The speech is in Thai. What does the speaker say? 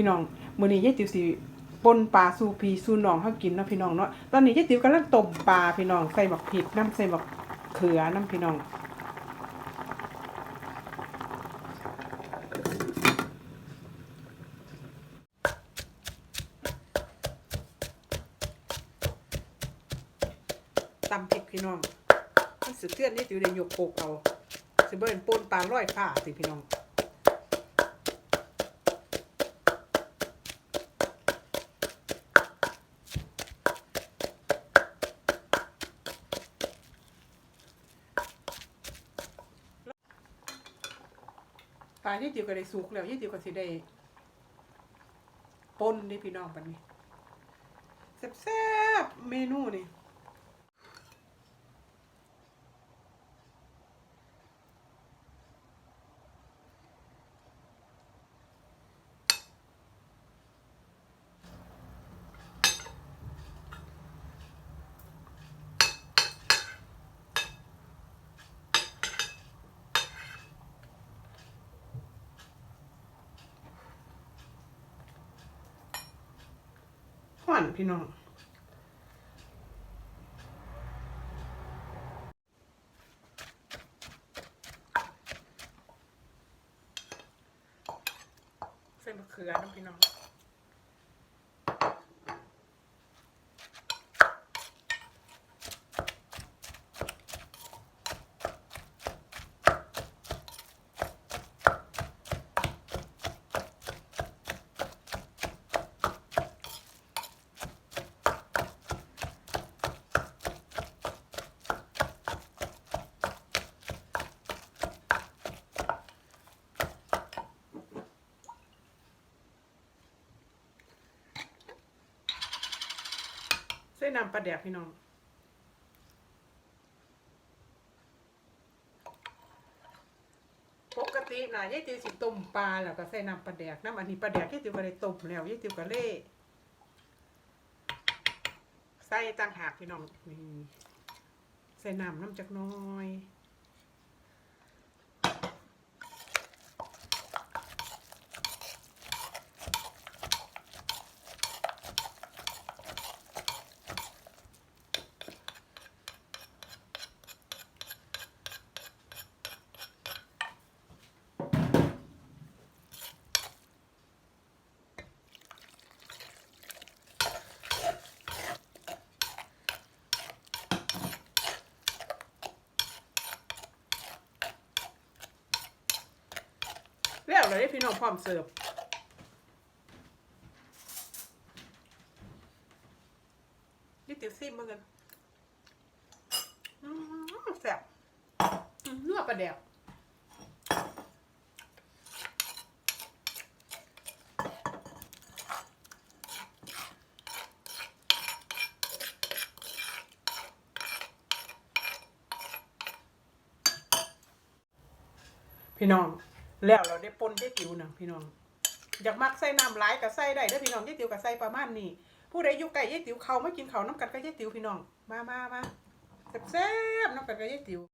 พี่น้องมื้อนี้ยายติ๋วสิป่นปลาสูพีสูน้องเฮากินเนาะพี่น้องเนาะตอนนี้ยายติ๋วกำลังต้มปลาพี่น้องใส่บักพริกน้ำใส่บักเขือน้ำพี่น้องตำพริกพี่น้องมันสืเทือนนี่ติ๋วได้ยกโปกเอาสิเบิ่นปนปลาร้อยฟ้าสิพี่น้อง ลาที่ติวก็ได้สุกแล้วยี่ติวก็สิได้ปนนี่พี่น้องปันนี้แซ่บๆเมนูนี่ หวานพี่น้องเส้นมะเขือน้ำพี่น้อง เส้นน้ำปลาแดกพี่น้องปกตินะยายติวสิต้มปลาแล้วก็ใส่น้ำปลาแดกน้ำอันนี้ปลาแดกยายติวก็ได้ต้มแล้วยายติวก็เล่ใส่ต่างหากพี่น้องนี่ใส่น้ำน้ำจักน้อย เลยพี่น้องพร้อมเสิร์ฟยี่ติ๋วซิมมากันอื้อหือแซ่บเนื้อปลาแดกพี่น้อง แล้วเราได้ปนเจ๊ติวนะพี่น้อง อยากมักใส่น้ำหลายก็ใส่ได้เด้อพี่น้องยายติ๋วก็ใส่ประมาณนี้ผู้ใดอยู่ใกล้ยายติ๋วเขาไม่กินเขาน้ำกัดกับยายติ๋วพี่น้อง มามามาแซ่บๆน้ำกัดกับยายติ๋ว